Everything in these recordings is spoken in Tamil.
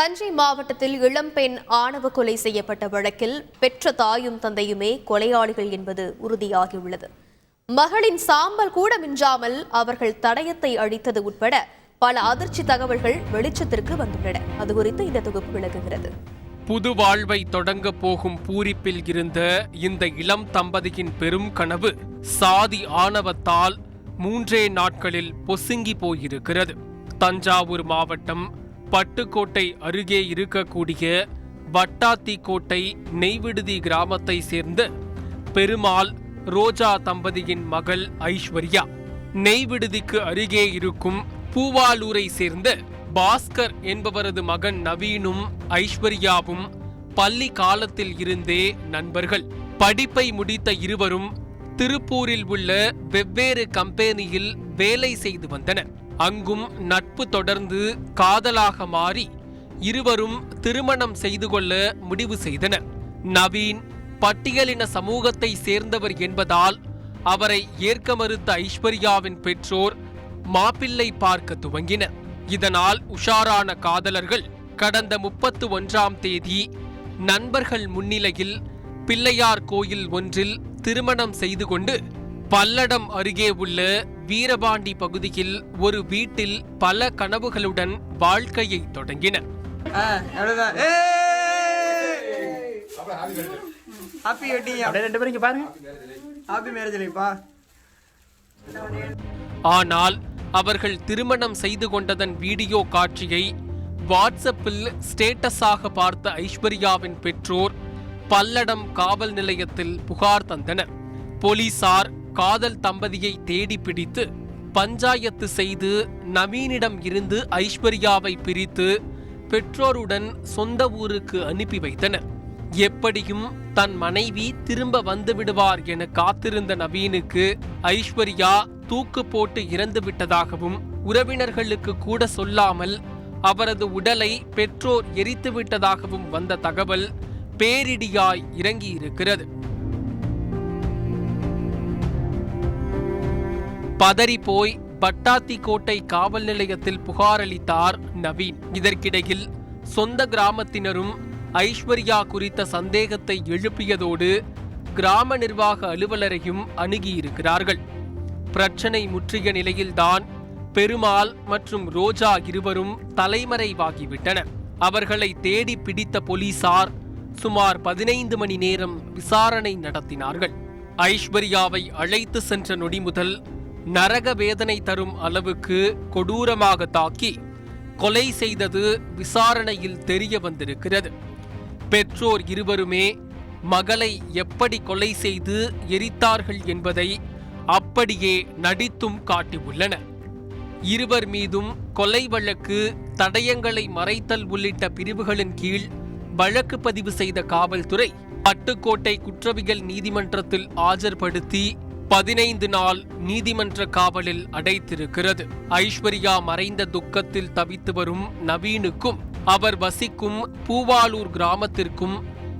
தஞ்சை மாவட்டத்தில் இளம்பெண் ஆணவ கொலை செய்யப்பட்ட வழக்கில் பெற்ற தாயும் தந்தையுமே கொலையாளிகள் என்பது உறுதியாகியுள்ளது. மகளின் சாம்பல் கூட மிஞ்சாமல் அவர்கள் தடயத்தை அழித்தது உட்பட பல அதிர்ச்சி தகவல்கள் வெளிச்சத்திற்கு வந்துள்ளன. அது குறித்து இந்த தொகுப்பு விளக்குகிறது. புது வாழ்வை தொடங்க போகும் பூரிப்பில் இருந்த இந்த இளம் தம்பதியின் பெரும் கனவு சாதி ஆணவத்தால் மூன்றே நாட்களில் பொசுங்கி போயிருக்கிறது. தஞ்சாவூர் மாவட்டம் பட்டுக்கோட்டை அருகே இருக்கக்கூடிய வட்டாத்தி கோட்டை நெய்விடுதி கிராமத்தை சேர்ந்த பெருமாள் ரோஜா தம்பதியின் மகள் ஐஸ்வர்யா. நெய்விடுதிக்கு அருகே இருக்கும் பூவாலூரை சேர்ந்த பாஸ்கர் என்பவரது மகன் நவீனும் ஐஸ்வர்யாவும் பள்ளி காலத்தில் இருந்தே நண்பர்கள். படிப்பை முடித்த இருவரும் திருப்பூரில் உள்ள வெவ்வேறு கம்பெனியில் வேலை செய்து வந்தனர். அங்கும் நட்பு தொடர்ந்து காதலாக மாறி இருவரும் திருமணம் செய்து கொள்ள முடிவு செய்தனர். நவீன் பட்டியலின சமூகத்தை சேர்ந்தவர் என்பதால் அவரை ஏற்க மறுத்த ஐஸ்வர்யாவின் பெற்றோர் மாப்பிள்ளை பார்க்க துவங்கினர். இதனால் உஷாரான காதலர்கள் கடந்த முப்பத்து ஒன்றாம் தேதி நண்பர்கள் முன்னிலையில் பிள்ளையார் கோயில் ஒன்றில் திருமணம் செய்து கொண்டு பல்லடம் அருகே உள்ள வீரபாண்டி பகுதியில் ஒரு வீட்டில் பல கனவுகளுடன் வாழ்க்கையை தொடங்கினர். ஆனால் அவர்கள் திருமணம் செய்து கொண்டதன் வீடியோ காட்சியை வாட்ஸ்அப்பில் ஸ்டேட்டஸாக பார்த்த ஐஸ்வர்யாவின் பெற்றோர் பல்லடம் காவல் நிலையத்தில் புகார் தந்தனர். போலீசார் காதல் தம்பதியை தேடி பிடித்து பஞ்சாயத்து செய்து நவீனிடம் இருந்து ஐஸ்வர்யாவை பிரித்து பெற்றோருடன் சொந்த ஊருக்கு அனுப்பி வைத்தனர். எப்படியும் தன் மனைவி திரும்ப வந்து விடுவார் என காத்திருந்த நவீனுக்கு ஐஸ்வர்யா தூக்கு போட்டு இறந்து விட்டதாகவும் உறவினர்களுக்கு கூட சொல்லாமல் அவரது உடலை பெற்றோர் எரித்து விட்டதாகவும் வந்த தகவல் பேரிடியாய் இறங்கியிருக்கிறது. பதறி போய் பட்டாத்தி கோட்டை காவல் நிலையத்தில் புகாரளித்தார் நவீன். இதற்கிடையில் சொந்த கிராமத்தினரும் ஐஸ்வர்யா குறித்த சந்தேகத்தை எழுப்பியதோடு கிராம நிர்வாக அலுவலரையும் அணுகியிருக்கிறார்கள். பிரச்சனை முற்றிய நிலையில்தான் பெருமாள் மற்றும் ரோஜா இருவரும் தலைமறைவாகிவிட்டனர் அவர்களை தேடி பிடித்த போலீசார் சுமார் பதினைந்து மணி நேரம் விசாரணை நடத்தினார்கள். ஐஸ்வர்யாவை அழைத்து சென்ற நொடி முதல் நரக வேதனை தரும் அளவுக்கு கொடூரமாக தாக்கி கொலை செய்தது விசாரணையில் தெரிய வந்திருக்கிறது. பெற்றோர் இருவருமே மகளை எப்படி கொலை செய்து எரித்தார்கள் என்பதை அப்படியே நடித்தும் காட்டியுள்ளனர். இருவர் மீதும் கொலை வழக்கு தடயங்களை மறைத்தல் உள்ளிட்ட பிரிவுகளின் கீழ் வழக்கு பதிவு செய்த காவல்துறை பட்டுக்கோட்டை குற்றவியல் நீதிமன்றத்தில் ஆஜர்படுத்தி பதினைந்து நாள் நீதிமன்ற காவலில் அடைத்திருக்கிறது. ஐஸ்வர்யா மறைந்த துக்கத்தில் தவித்து வரும் நவீனுக்கும் அவர் வசிக்கும் பூவாலூர் கிராமத்திற்கும்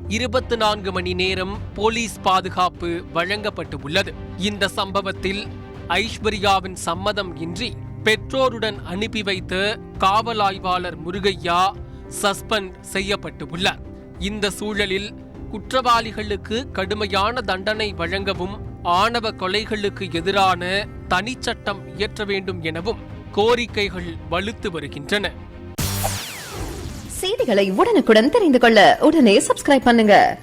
இருபத்தி நான்கு மணி நேரம் போலீஸ் பாதுகாப்பு வழங்கப்பட்டு உள்ளது. இந்த சம்பவத்தில் ஐஸ்வர்யாவின் சம்மதம் இன்றி பெற்றோருடன் அனுப்பி வைத்த காவல் ஆய்வாளர் முருகையா சஸ்பெண்ட் செய்யப்பட்டு உள்ளார். இந்த சூழலில் குற்றவாளிகளுக்கு கடுமையான தண்டனை வழங்கவும் ஆணவ கொலைகளுக்கு எதிரான தனிச்சட்டம் இயற்ற வேண்டும் எனவும் கோரிக்கைகள் வலுத்து வருகின்றன. செய்திகளை உடனுக்குடன் தெரிந்து கொள்ள உடனே சப்ஸ்கிரைப் பண்ணுங்க.